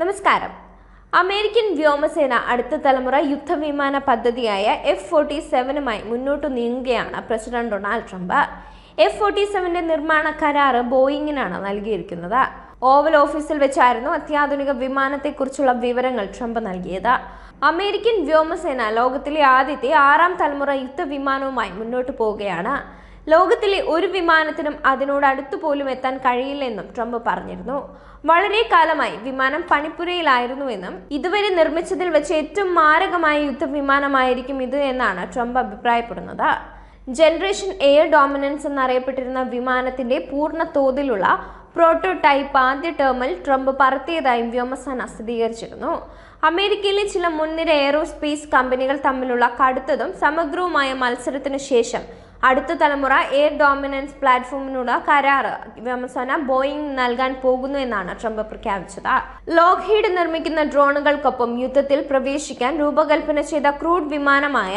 നമസ്കാരം. അമേരിക്കൻ വ്യോമസേന അടുത്ത തലമുറ യുദ്ധവിമാന പദ്ധതിയായ എഫ് ഫോർട്ടി സെവനുമായി മുന്നോട്ട് നീങ്ങുകയാണ് president Donald Trump. F forty സെവന്റെ നിർമ്മാണ കരാറ് ബോയിങ്ങിനാണ് നൽകിയിരിക്കുന്നത്. ഓവൽ ഓഫീസിൽ വെച്ചായിരുന്നു അത്യാധുനിക വിമാനത്തെക്കുറിച്ചുള്ള വിവരങ്ങൾ ട്രംപ് നൽകിയത്. അമേരിക്കൻ വ്യോമസേന ലോകത്തിലെ ആദ്യത്തെ ആറാം തലമുറ യുദ്ധവിമാനവുമായി മുന്നോട്ട് പോവുകയാണ്. ലോകത്തിലെ ഒരു വിമാനത്തിനും അതിനോട് അടുത്തു പോലും എത്താൻ കഴിയില്ലെന്നും ട്രംപ് പറഞ്ഞിരുന്നു. വളരെ കാലമായി വിമാനം പണിപ്പുരയിലായിരുന്നുവെന്നും ഇതുവരെ നിർമ്മിച്ചതിൽ വെച്ച് ഏറ്റവും മാരകമായ യുദ്ധവിമാനമായിരിക്കും ഇത് എന്നാണ് ട്രംപ് അഭിപ്രായപ്പെടുന്നത്. ജനറേഷൻ എയർ ഡോമിനൻസ് എന്നറിയപ്പെട്ടിരുന്ന വിമാനത്തിന്റെ പൂർണ തോതിലുള്ള പ്രോട്ടോടൈപ്പ് ആദ്യ ടേമിൽ ട്രംപ് പറത്തിയതായും വ്യോമസേന സ്ഥിരീകരിച്ചിരുന്നു. അമേരിക്കയിലെ ചില മുൻനിര എയറോസ്പേസ് കമ്പനികൾ തമ്മിലുള്ള കടുത്തതും സമഗ്രവുമായ മത്സരത്തിനു ശേഷം അടുത്ത തലമുറ എയർ ഡോമിനൻസ് പ്ലാറ്റ്ഫോമിനുള്ള കരാറ് വ്യോമസേന ബോയിങ് നൽകാൻ പോകുന്നു എന്നാണ് ട്രംപ് പ്രഖ്യാപിച്ചത്. ലോക്ഹീഡ് നിർമ്മിക്കുന്ന ഡ്രോണുകൾക്കൊപ്പം യുദ്ധത്തിൽ പ്രവേശിക്കാൻ രൂപകൽപ്പന ചെയ്ത ക്രൂഡ് വിമാനമായ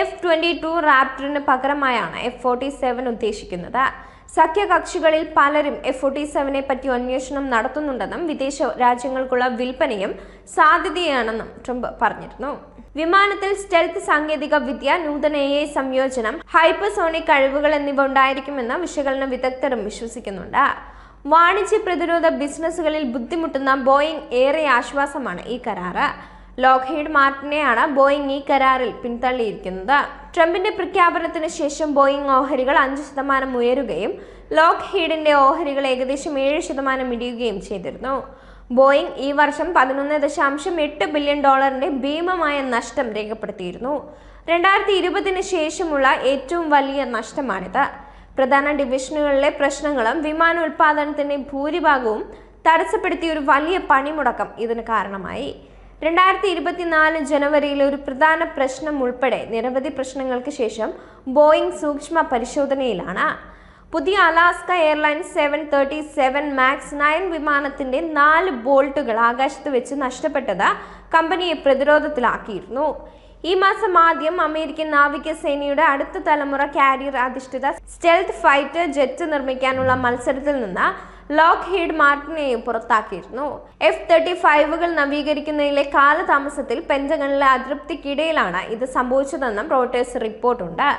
എഫ് ട്വന്റി ടു റാപ്റ്ററിന് പകരമായാണ് എഫ് ഫോർട്ടി സെവൻ ഉദ്ദേശിക്കുന്നത്. സഖ്യകക്ഷികളിൽ പലരും എഫ് ഫോർട്ടി സെവനെ പറ്റി അന്വേഷണം നടത്തുന്നുണ്ടെന്നും വിദേശ രാജ്യങ്ങൾക്കുള്ള വിൽപ്പനയും സാധ്യതയാണെന്നും ട്രംപ് പറഞ്ഞിരുന്നു. വിമാനത്തിൽ സ്റ്റെൽത്ത് സാങ്കേതിക വിദ്യ നൂതന എ സംയോജനം ഹൈപ്പർസോണിക് കഴിവുകൾ എന്നിവ ഉണ്ടായിരിക്കുമെന്ന് വിശകലന വിദഗ്ധരും വിശ്വസിക്കുന്നുണ്ട്. വാണിജ്യ പ്രതിരോധ ബിസിനസ്സുകളിൽ ബുദ്ധിമുട്ടുന്ന ബോയിങ് ഏറെ ആശ്വാസമാണ് ഈ കരാറ്. ലോക്ഹീഡ് മാർട്ടിനെയാണ് ബോയിങ് ഈ കരാറിൽ പിന്തള്ളിയിരിക്കുന്നത്. ട്രംപിന്റെ പ്രഖ്യാപനത്തിന് ശേഷം ബോയിങ് ഓഹരികൾ അഞ്ച് ശതമാനം ഉയരുകയും ലോക്ക് ഹീഡിന്റെ ഓഹരികൾ ഏകദേശം ഏഴ് ശതമാനം ഇടിയുകയും ചെയ്തിരുന്നു. ബോയിങ് ഈ വർഷം പതിനൊന്ന് ദശാംശം എട്ട് ബില്യൺ ഡോളറിന്റെ ഭീമമായ നഷ്ടം രേഖപ്പെടുത്തിയിരുന്നു. രണ്ടായിരത്തി ഇരുപതിന് ശേഷമുള്ള ഏറ്റവും വലിയ നഷ്ടമാണിത്. പ്രധാന ഡിവിഷനുകളിലെ പ്രശ്നങ്ങളും വിമാന ഉൽപാദനത്തിന്റെ ഭൂരിഭാഗവും തടസ്സപ്പെടുത്തിയ ഒരു വലിയ പണിമുടക്കം ഇതിന് കാരണമായി. രണ്ടായിരത്തി ഇരുപത്തിനാല് ജനുവരിയിൽ ഒരു പ്രധാന പ്രശ്നം ഉൾപ്പെടെ നിരവധി പ്രശ്നങ്ങൾക്ക് ശേഷം ബോയിംഗ് സൂക്ഷ്മ പരിശോധനയിലാണ്. പുതിയ Alaska airlines seven thirty seven max nine വിമാനത്തിന്റെ നാല് ബോൾട്ടുകൾ ആകാശത്ത് വെച്ച് നഷ്ടപ്പെട്ടത് കമ്പനിയെ പ്രതിരോധത്തിലാക്കിയിരുന്നു. ഈ മാസം ആദ്യം അമേരിക്കൻ നാവികസേനയുടെ അടുത്ത തലമുറ കാരിയർ അധിഷ്ഠിത സ്റ്റെൽത്ത് ഫൈറ്റർ ജെറ്റ് നിർമ്മിക്കാനുള്ള മത്സരത്തിൽ നിന്ന് ലോക്ക് ഹീഡ് മാർട്ടിനെയും പുറത്താക്കിയിരുന്നു. എഫ് തേർട്ടി ഫൈവുകൾ നവീകരിക്കുന്നതിലെ കാലതാമസത്തിൽ പെന്റഗണിലെ അതൃപ്തിക്കിടയിലാണ് ഇത് സംഭവിച്ചതെന്നും റോട്ടേഴ്സ് റിപ്പോർട്ടുണ്ട്.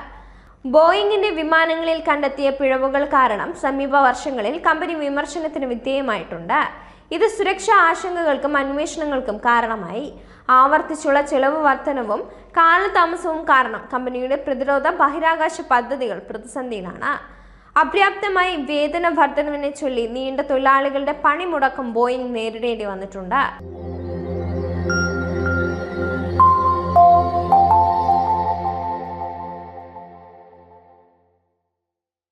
ബോയിങ്ങിന്റെ വിമാനങ്ങളിൽ കണ്ടെത്തിയ പിഴവുകൾ കാരണം സമീപ വർഷങ്ങളിൽ കമ്പനി വിമർശനത്തിന് വിധേയമായിട്ടുണ്ട്. ഇത് സുരക്ഷാ ആശങ്കകൾക്കും അന്വേഷണങ്ങൾക്കും കാരണമായി. ആവർത്തിച്ചുള്ള ചെലവ് വർധനവും കാലതാമസവും കാരണം കമ്പനിയുടെ പ്രതിരോധ ബഹിരാകാശ പദ്ധതികൾ പ്രതിസന്ധിയിലാണ്. അപര്യാപ്തമായി വേതന വർധനവിനെ ചൊല്ലി നീണ്ട തൊഴിലാളികളുടെ പണിമുടക്കം ബോയിങ് നേരിടേണ്ടി വന്നിട്ടുണ്ട്.